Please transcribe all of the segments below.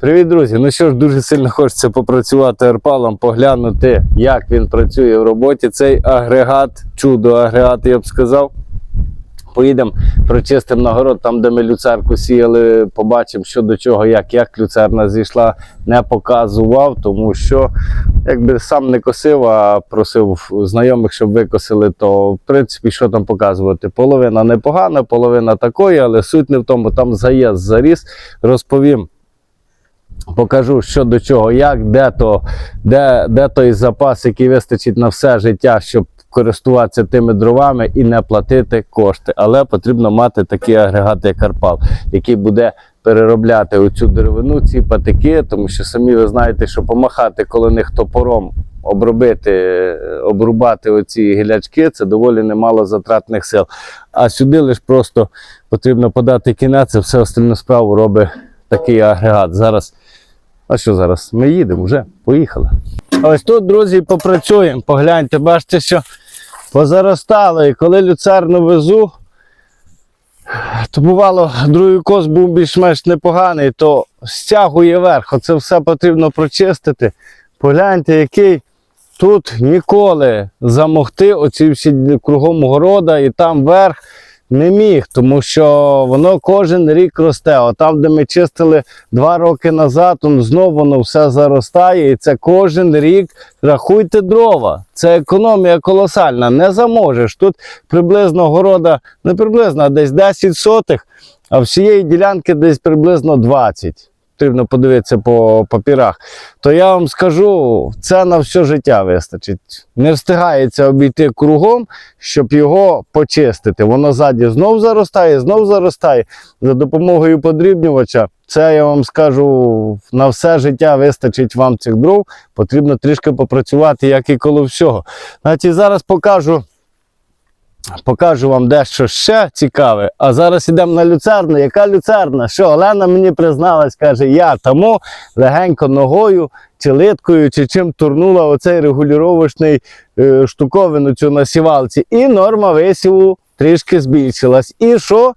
Привіт, друзі! Ну що ж, дуже сильно хочеться попрацювати арпалом, поглянути, як він працює в роботі. Цей агрегат, чудо агрегат, я б сказав. Поїдемо, прочистимо нагород, там, де ми люцерку сіяли, побачимо, що до чого, як, як люцерна зійшла, не показував, тому що якби сам не косив, а просив знайомих, щоб викосили, то в принципі, що там показувати? Половина непогана, половина такої, але суть не в тому, там заїзд заріс. Розповім. Покажу, що до чого, як, де, то, де, де той запас, який вистачить на все життя, щоб користуватися тими дровами і не платити кошти. Але потрібно мати такий агрегат, як Карпал, який буде переробляти оцю деревину, ці патики, тому що самі ви знаєте, що помахати коло них топором, обробити, обрубати оці гілячки, це доволі немало затратних сил. А сюди лише просто потрібно подати кінець, і все остальну справу робить такий агрегат. Зараз. А що зараз? Ми їдемо вже, поїхали. Ось тут, друзі, попрацюємо. Погляньте, бачите, що позаростало. І коли люцерну везу, то бувало, другий кос був більш-менш непоганий, то стягує вверх. Оце все потрібно прочистити. Погляньте, який тут ніколи замогти оці всі кругом города і там вверх не міг, тому що воно кожен рік росте. От там, де ми чистили два роки назад, он знову воно все заростає, і це кожен рік рахуйте дрова. Це економія колосальна. Не заможеш. Тут приблизно города, не приблизно, а десь 10 сотих, а всієї ділянки десь приблизно 20. Потрібно подивитися по папірах. То я вам скажу, це на все життя вистачить. Не встигається обійти кругом, щоб його почистити. Воно ззаді знов заростає, знов заростає. За допомогою подрібнювача, це я вам скажу, на все життя вистачить вам цих дров. Потрібно трішки попрацювати, як і коло всього. Значить, зараз покажу. Покажу вам дещо ще цікаве. А зараз йдемо на люцерну. Яка люцерна? Що Олена мені призналась, каже, я тому легенько ногою чи литкою, чи чим турнула оцей регулювачний е, штуковину цю на сівалці. І норма висіву трішки збільшилась. І що?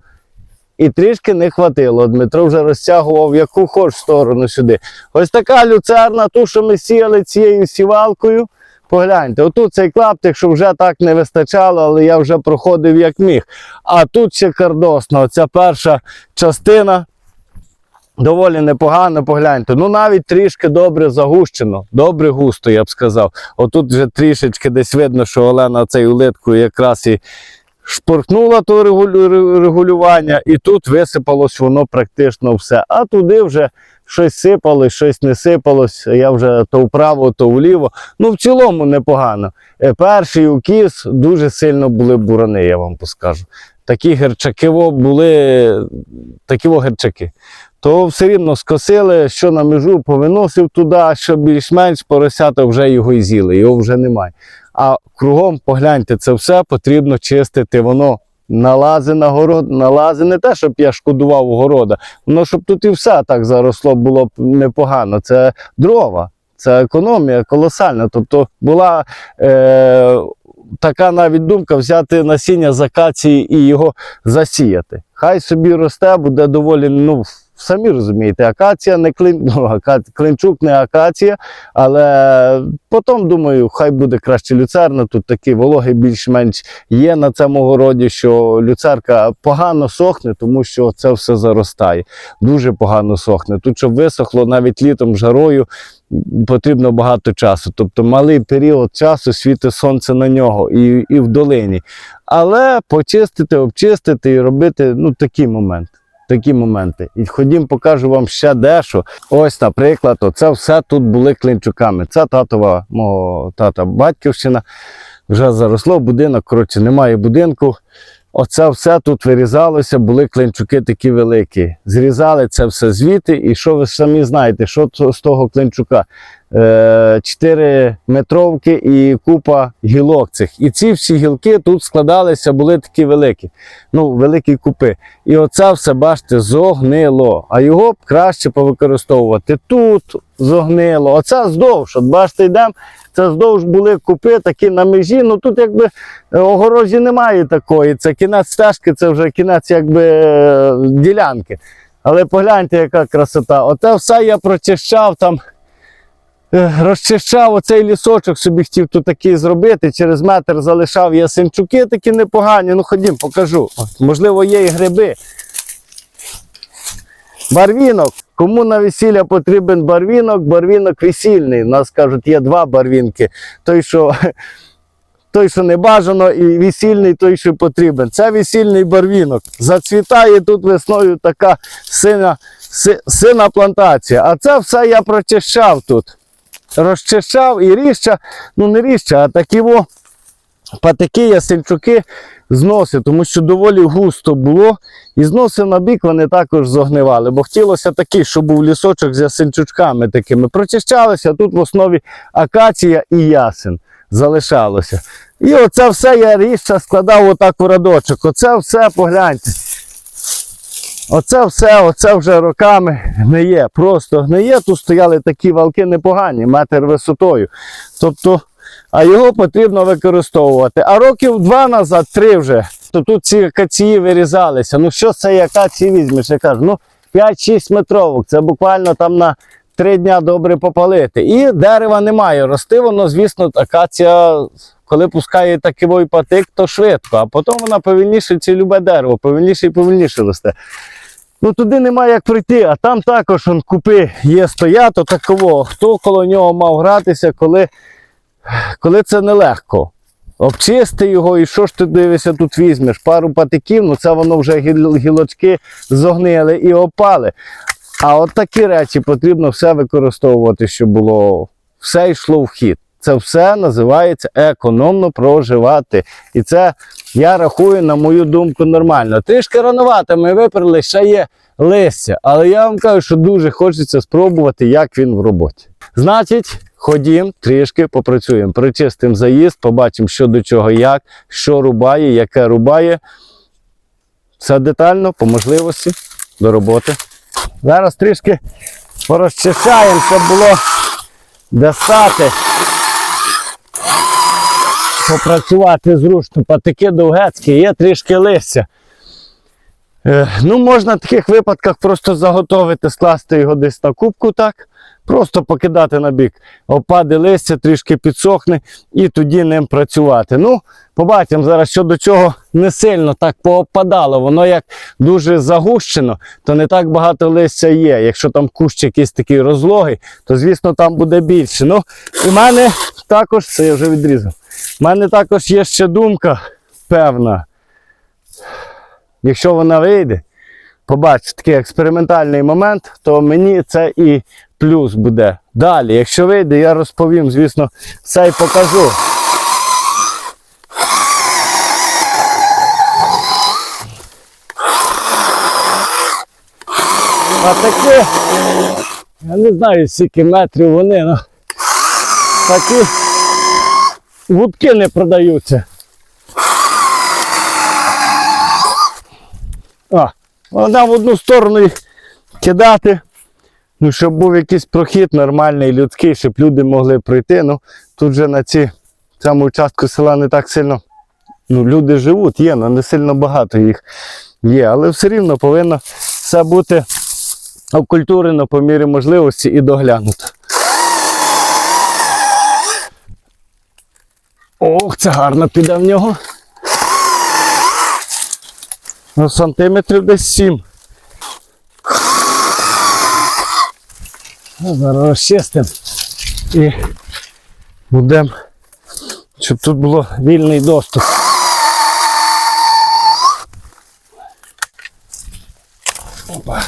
І трішки не хватило. Дмитро вже розтягував яку хоч сторону сюди. Ось така люцерна, ту, що ми сіяли цією сівалкою. Погляньте, отут цей клаптик, що вже так не вистачало, але я вже проходив як міг. А тут ще кардосно. Ця перша частина доволі непогано, погляньте. Ну навіть трішки добре загущено, добре густо, я б сказав. Отут вже трішечки десь видно, що Олена цей улиткою якраз і шпоркнула то регулювання, і тут висипалось воно практично все. А туди вже щось сипалось, щось не сипалось. Я вже то вправо, то вліво. Ну, в цілому непогано. Е, Перший укіс дуже сильно були бурани, я вам поскажу. Такі герчаки були, такі герчаки. То все рівно скосили, що на межу повиносив туди, що більш-менш поросята вже його і з'їли, його вже немає. А кругом погляньте, це все потрібно чистити. Воно налази на город, налази не те, щоб я шкодував огорода, города, воно щоб тут і все так заросло було б непогано. Це дрова, це економія колосальна. Тобто була е, така навіть думка взяти насіння з акації і його засіяти. Хай собі росте, буде доволі, ну. Самі розумієте, акація не клин, ну, ака, клинчук не акація, але потім думаю, хай буде краще люцерна. Тут такий вологий більш-менш є на цьому городі, що люцерка погано сохне, тому що це все заростає. Дуже погано сохне. Тут, щоб висохло навіть літом жарою, потрібно багато часу. Тобто малий період часу світить сонце на нього і, і в долині. Але почистити, обчистити і робити ну, такі моменти. Такі моменти. І ходім, покажу вам ще дещо. Ось, наприклад, це все тут були клинчуками. Це татова мого тата батьківщина. Вже заросло будинок. Коротше, немає будинку. Оце все тут вирізалося, були клинчуки такі великі. Зрізали це все звідти, і що ви самі знаєте, що з того клинчука? Е, 4 метровки і купа гілок цих. І ці всі гілки тут складалися, були такі великі, ну, великі купи. І оце все, бачите, зогнило. А його б краще повикористовувати. Тут зогнило, оце здовж. От бачите, йдемо, це здовж були купи такі на межі. Ну тут якби е, огорожі немає такої. Це кінець стежки, це вже кінець якби е, ділянки. Але погляньте, яка красота. Оце все я прочищав там. Е, Розчищав оцей лісочок, собі хотів тут такий зробити. Через метр залишав ясенчуки такі непогані. Ну ходім, покажу. От, можливо, є і гриби. Барвінок. Кому на весілля потрібен барвінок? Барвінок весільний. У нас кажуть, є два барвінки. Той, що, той, що не бажано, і весільний, той, що потрібен. Це весільний барвінок. Зацвітає тут весною така сина, сина плантація. А це все я прочищав тут. Розчищав і ріща, ну не ріща, а такі во патики, ясельчуки зносив, тому що доволі густо було. І зносив на бік, вони також зогнивали, бо хотілося такий, щоб був лісочок з ясенчучками такими. Прочищалося, тут в основі акація і ясен залишалося. І оце все я ріжча складав отак у радочок. Оце все, погляньте. Оце все, оце вже роками гниє, просто гниє. Тут стояли такі валки непогані, метр висотою. Тобто, а його потрібно використовувати. А років два назад, три вже, то тут ці акації вирізалися. Ну що цієї акації візьмеш? Я кажу, ну 5-6 метровок. Це буквально там на 3 дня добре попалити. І дерева немає. Рости воно, звісно, акація, коли пускає такий патик, то швидко, а потім вона повільніше, ці любе дерево, повільніше і повільніше росте. Ну туди немає як прийти, а там також он, купи є стоято такого. Хто коло нього мав гратися, коли, коли це нелегко. Обчисти його і що ж ти дивишся, тут візьмеш? Пару патиків, ну це воно вже гілочки зогнили і опали. А от такі речі потрібно все використовувати, щоб було все йшло в хід. Це все називається економно проживати. І це я рахую, на мою думку, нормально. Трішки ранувато ми виперли, ще є листя. Але я вам кажу, що дуже хочеться спробувати, як він в роботі. Значить, ходім, трішки попрацюємо. Причистимо заїзд, побачимо, що до чого, як, що рубає, яке рубає. Все детально, по можливості, до роботи. Зараз трішки порозчищаємо, щоб було де стати. Попрацювати зручно. Патики довгецькі, є трішки листя. Е, ну, можна в таких випадках просто заготовити, скласти його десь на кубку так, просто покидати на бік. Опаде листя, трішки підсохне і тоді ним працювати. Ну, побачимо зараз, що до чого не сильно так поопадало. Воно як дуже загущено, то не так багато листя є. Якщо там кущ якийсь такий розлогий, то звісно там буде більше. Ну, у мене також, це я вже відрізав. У мене також є ще думка певна. Якщо вона вийде, побачите такий експериментальний момент, то мені це і плюс буде. Далі, якщо вийде, я розповім, звісно, все і покажу. А такі, я не знаю, скільки метрів вони, ну, такі вудки не продаються. А, вона в одну сторону їх кидати. Ну, щоб був якийсь прохід нормальний, людський, щоб люди могли пройти. Ну, тут же на ці, цьому участку села не так сильно. Ну, люди живуть, є, але не сильно багато їх є. Але все рівно повинно все бути окультурено по мірі можливості і доглянуто. Ох, це гарно піде в нього. Ну, сантиметрів десь 7. Ну, Зараз розчистимо і будемо, щоб тут було вільний доступ. Опа.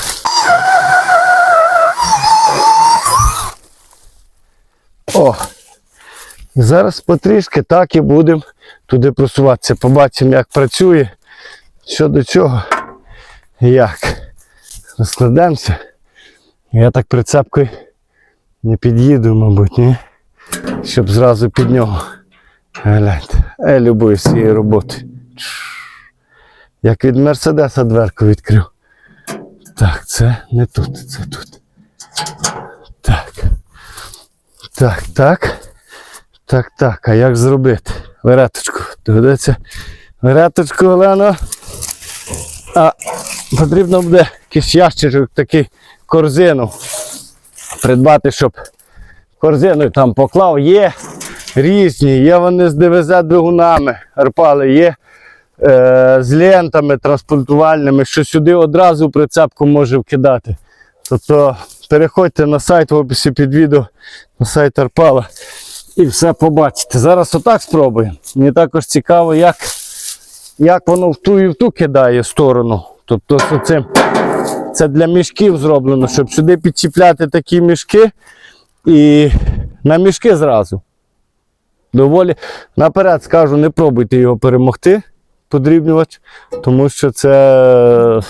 О! Зараз потрішки так і будемо туди просуватися. Побачимо, як працює, що до чого, як. Розкладемося. Я так прицепкою не під'їду, мабуть, ні? Щоб зразу під нього. Гляньте, я любуюсь цією роботою. Чш. Як від Мерседеса дверку відкрив. Так, це не тут, це тут. Так. Так, так. Так, так, а як зробити? Вереточку. Доведеться. Вереточку, Олено. А потрібно буде якийсь ящичок, такий корзину придбати, щоб корзину там поклав. Є різні, є вони з ДВЗ двигунами, арпали, є е, з лентами транспортувальними, що сюди одразу прицепку може вкидати. Тобто переходьте на сайт в описі під відео, на сайт Арпала і все побачите. Зараз отак спробуємо. Мені також цікаво, як, як воно в ту і в ту кидає сторону. Тобто оцим, це для мішків зроблено, щоб сюди підчіпляти такі мішки і на мішки зразу. Доволі наперед скажу, не пробуйте його перемогти, подрібнювач, тому що це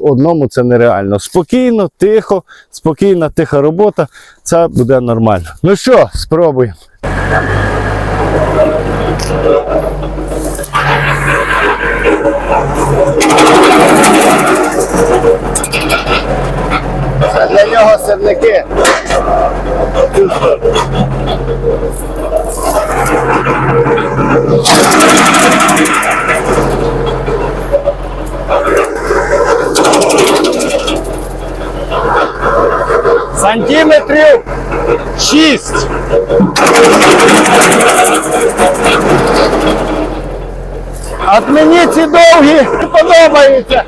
одному це нереально. Спокійно, тихо, спокійна, тиха робота, це буде нормально. Ну що, спробуємо. Це для нього сирники. Сантиметрів 6. От мені ці довгі подобаються.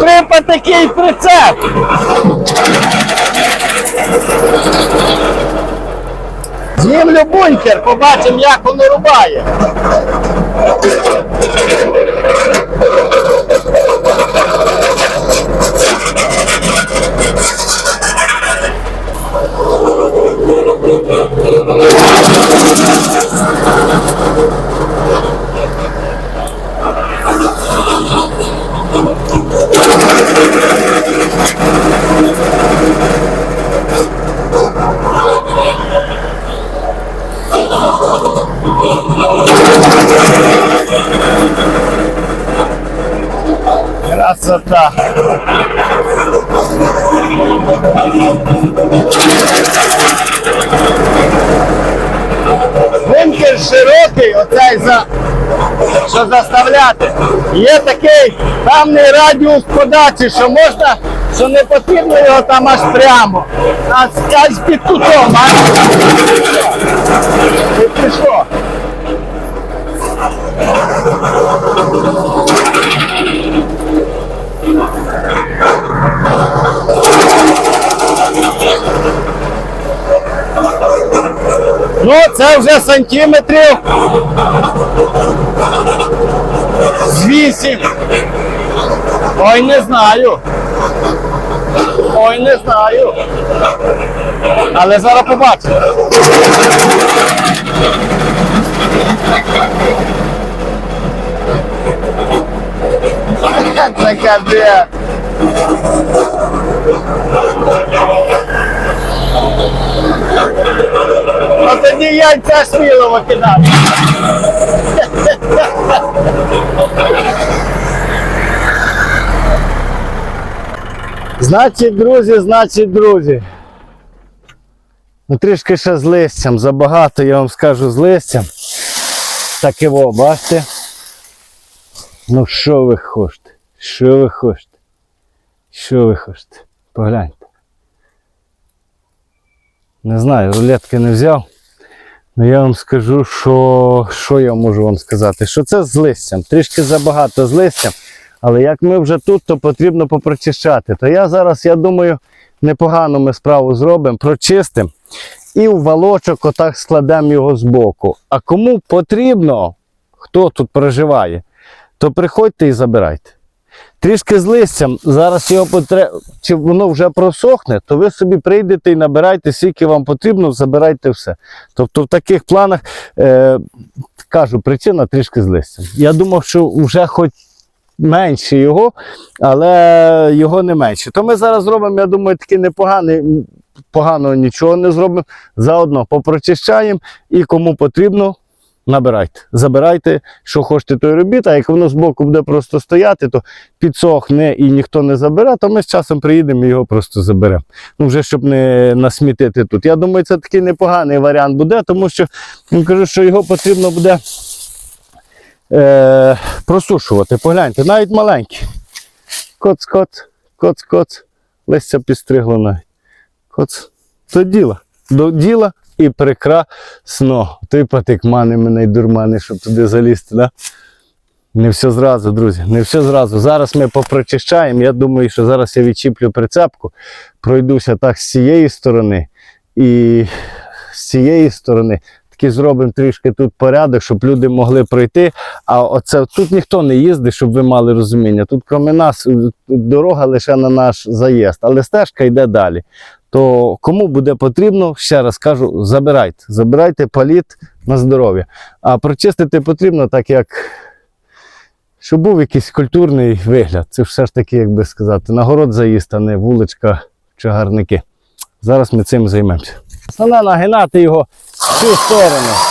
Треба такий прицеп. Знімлю бункер, побачимо, як воно рубає. Красота. Бункер широкий, оцей за що заставляти. Є такий певний радіус подачі, що можна, що не потрібно його там аж прямо. А аж під кутом, а? І пішло. Ну, це вже сантиметрів. З вісім. Ой, не знаю. Ой, не знаю. Але зараз побачимо. Це капець. А тоді яйця сміло викидати. Значить, друзі, значить, друзі. Ну, трішки ще з листям, забагато, я вам скажу, з листям. Так і бачите? Ну що ви хочете? Що ви хочете? Що ви хочете? Погляньте. Не знаю, рулетки не взяв. Ну я вам скажу, що, що я можу вам сказати? Що це з листям. Трішки забагато з листям. Але як ми вже тут, то потрібно попрочищати. То я зараз, я думаю, непогано ми справу зробимо, прочистимо і в валочок отак складемо його збоку. А кому потрібно, хто тут проживає, то приходьте і забирайте. Трішки з листям, зараз його потре... чи воно вже просохне, то ви собі прийдете і набирайте, скільки вам потрібно, забирайте все. Тобто в таких планах, е... кажу, причина трішки з листям. Я думав, що вже хоч менше його, але його не менше. То ми зараз зробимо, я думаю, такий непоганий, поганого нічого не зробимо. Заодно попрочищаємо і кому потрібно, набирайте. Забирайте, що хочете, то й робіть. А як воно збоку буде просто стояти, то підсохне і ніхто не забере, то ми з часом приїдемо і його просто заберемо. Ну, вже щоб не насмітити тут. Я думаю, це такий непоганий варіант буде, тому що я кажу, що його потрібно буде е, просушувати. Погляньте, навіть маленькі. Коц-коц, коц-коц. Листя підстригло навіть. Коц. До діла. До діла і прекрасно. Той патик мани мене й дурмани, щоб туди залізти, да? Не все зразу, друзі, не все зразу. Зараз ми попрочищаємо. Я думаю, що зараз я відчіплю прицепку, пройдуся так з цієї сторони і з цієї сторони. Таки зробимо трішки тут порядок, щоб люди могли пройти. А оце тут ніхто не їздить, щоб ви мали розуміння. Тут, крім нас, дорога лише на наш заїзд, але стежка йде далі. То кому буде потрібно, ще раз кажу, забирайте. Забирайте паліт на здоров'я. А прочистити потрібно так, як щоб був якийсь культурний вигляд. Це все ж таки, як би сказати, нагород заїзд, а не вуличка чагарники. Зараз ми цим займемося. Основне нагинати його в цю сторону.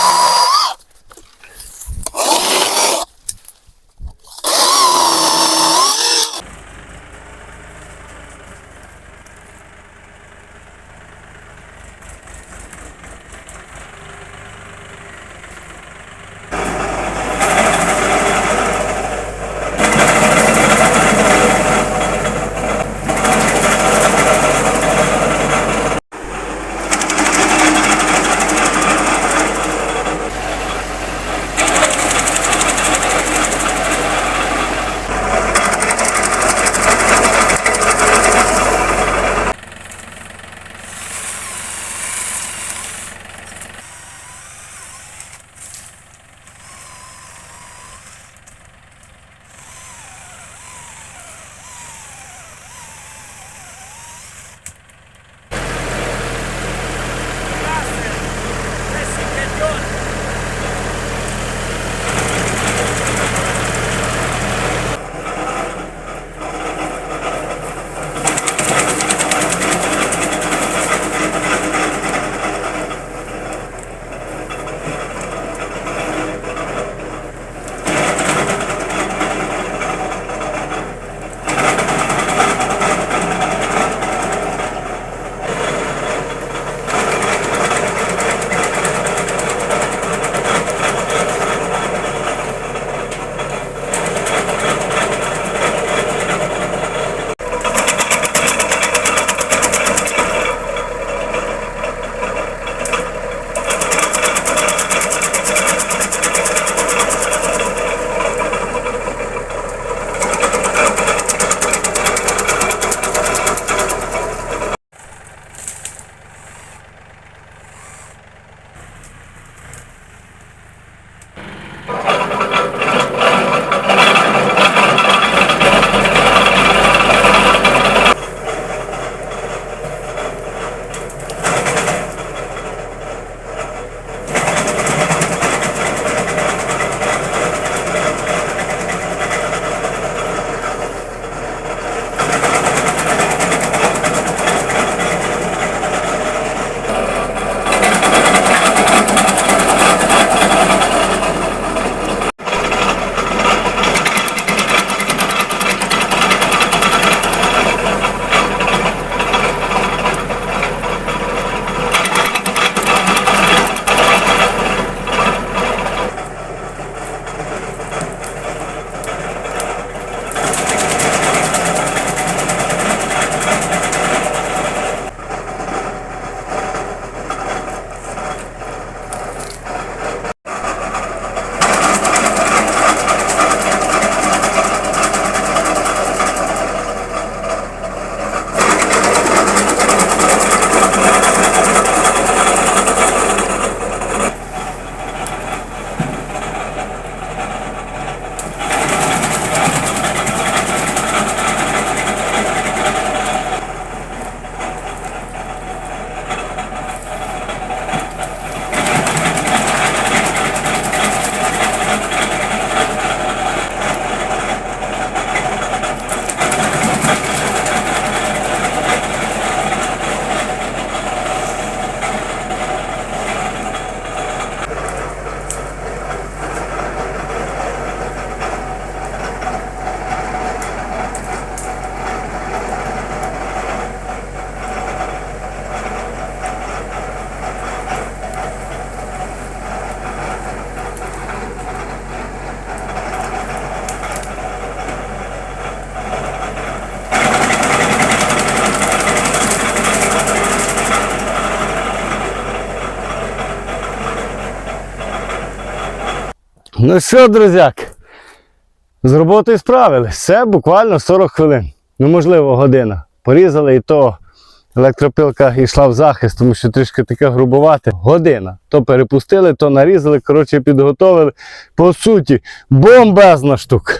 Ну що, друзяк, з роботою справились. Все буквально 40 хвилин. Ну, можливо, година. Порізали і то електропилка йшла в захист, тому що трішки таке грубувати. Година. То перепустили, то нарізали, коротше, підготовили. По суті, бомбезна штука.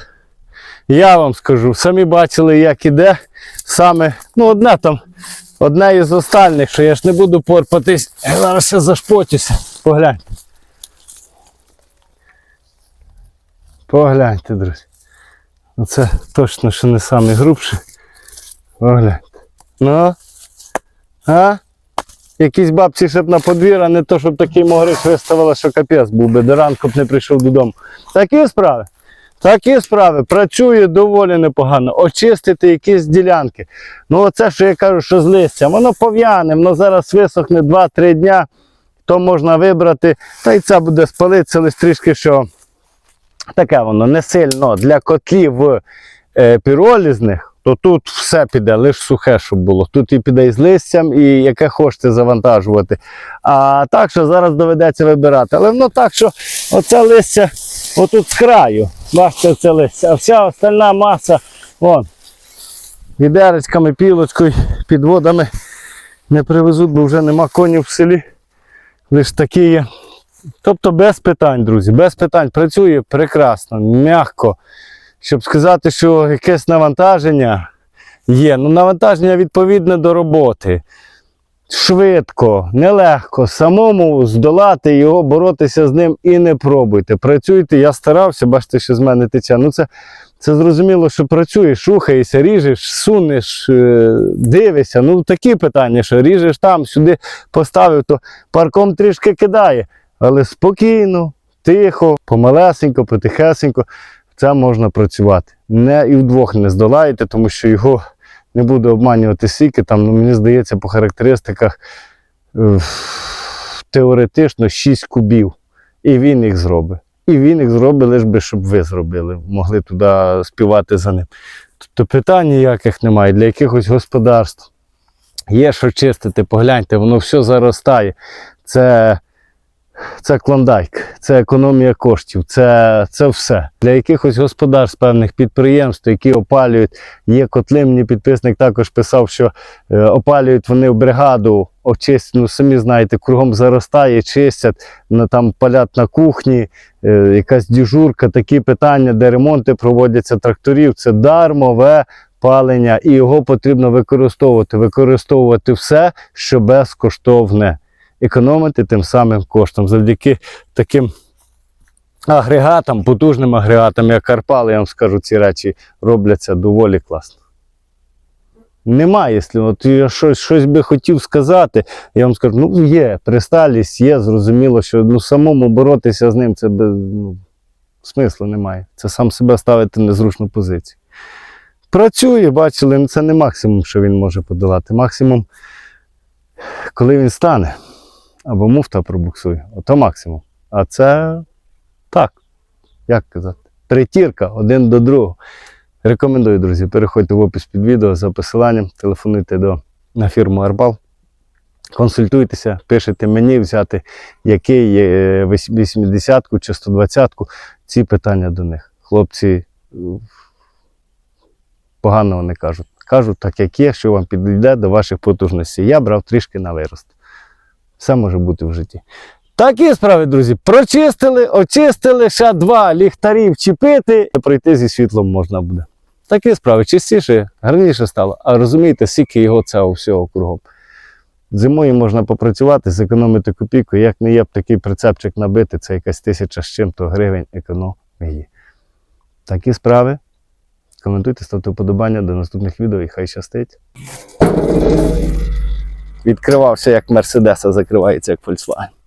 Я вам скажу, самі бачили, як іде. Саме, ну, одне там, одне із останніх, що я ж не буду порпатись. Зараз ще зашпотюся. Погляньте. Погляньте, друзі. Оце точно що не самий грубший. Погляньте. Ну. А? Якісь бабці ще б на подвір, а не то, щоб такий могрич виставила, що капець був би, до ранку б не прийшов додому. Такі справи. Такі справи. Працює доволі непогано. Очистити якісь ділянки. Ну, оце, що я кажу, що з листям, воно пов'яне, воно зараз висохне 2-3 дня, то можна вибрати. Та й це буде спалитися лише трішки, що таке воно не сильно для котлів е, піролізних, то тут все піде, лише сухе, щоб було. Тут і піде з листям, і яке хочете завантажувати. А так, що зараз доведеться вибирати. Але воно так, що оце листя отут з краю. Бачите, це листя. А вся остальна маса, вон, відеречками, пілочкою, підводами не привезуть, бо вже нема конів в селі. Лише такі є. Тобто без питань, друзі, без питань. Працює прекрасно, м'яко. Щоб сказати, що якесь навантаження є. Ну, навантаження відповідне до роботи. Швидко, нелегко, самому здолати його, боротися з ним і не пробуйте. Працюйте, я старався, бачите, що з мене тече. Ну це, це зрозуміло, що працюєш, рухаєшся, ріжеш, сунеш, е, дивишся. Ну такі питання, що ріжеш там, сюди поставив, то парком трішки кидає. Але спокійно, тихо, помалесенько, потихесенько, це можна працювати. Не і вдвох не здолаєте, тому що його не буду обманювати сіки. Там, ну, мені здається, по характеристиках е, теоретично 6 кубів. І він їх зробить. І він їх зробить, лише би, щоб ви зробили, могли туди співати за ним. Тобто питань ніяких немає для якихось господарств. Є що чистити, погляньте, воно все заростає. Це це клондайк, це економія коштів, це, це все. Для якихось господарств, певних підприємств, які опалюють. Є котли, мені підписник також писав, що е, опалюють вони в бригаду, очистять, ну самі знаєте, кругом заростає, чистять, на, там палять на кухні, е, якась діжурка, такі питання, де ремонти проводяться тракторів, це дармове палення, і його потрібно використовувати. Використовувати все, що безкоштовне економити тим самим коштом. Завдяки таким агрегатам, потужним агрегатам, як Карпал, я вам скажу, ці речі робляться доволі класно. Немає, якщо от я щось, щось би хотів сказати, я вам скажу, ну є, присталість є, зрозуміло, що ну, самому боротися з ним це без, ну, смислу немає. Це сам себе ставити в незручну позицію. Працює, бачили, ну, це не максимум, що він може подолати. Максимум, коли він стане або муфта пробуксує. Ото максимум. А це так, як казати, притірка один до другого. Рекомендую, друзі, переходьте в опис під відео за посиланням, телефонуйте до, на фірму Арбал, консультуйтеся, пишете мені взяти, який є 80-ку чи 120-ку. Ці питання до них. Хлопці е, поганого не кажуть. Кажуть так, як є, що вам підійде до ваших потужностей. Я брав трішки на вирост. Все може бути в житті. Такі справи, друзі, прочистили, очистили, ще два ліхтарі вчепити, пройти зі світлом можна буде. Такі справи, чистіше, гарніше стало. А розумієте, скільки його цього всього кругом. Зимою можна попрацювати, зекономити копійку, як не є б такий прицепчик набити, це якась тисяча з чим-то гривень економії. Такі справи. Коментуйте, ставте вподобання до наступних відео і хай щастить. Відкривався як Мерседес, а закривається як Volkswagen.